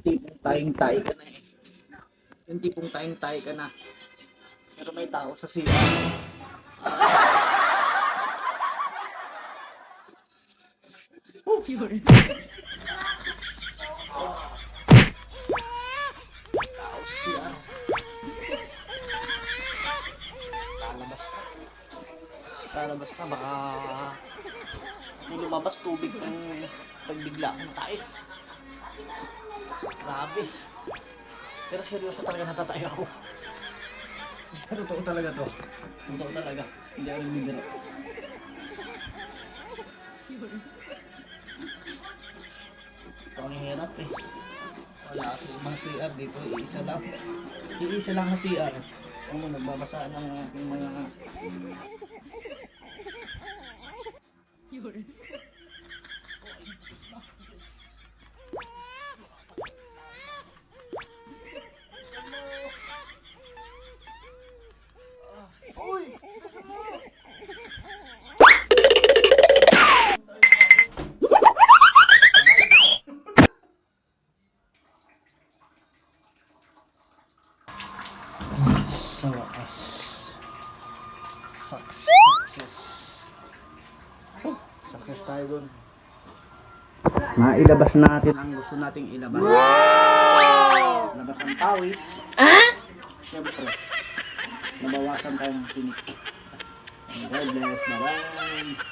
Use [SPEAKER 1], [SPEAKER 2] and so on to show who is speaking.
[SPEAKER 1] Tipong tayong tayo ka na eh. Yung tipong tayong tayo ka na. Pero may tao sa siya. Tao sa siya. Lalabas na. Lalabas na. Baka hindi lumabas tubig ng pagbigla ng tayo. Grabe. Pero seryoso talaga natatay ako. Totoo talaga to. Totoo talaga. Hindi ako nagbibiro. Ito ang hirap eh. Wala kasi ibang CR dito. Iisa lang. Iisa lang ang CR. Ano, nagbabasa ng aking mga... 夜 Oy! Nasıl bu? Sa wakas. Success. Success tayo dun. Mailabas natin ang gusto nating ilabas. Wow! Labas ang pawis. Ah? Siyempre, nabawasan tayong tinik. God bless. Bye-bye.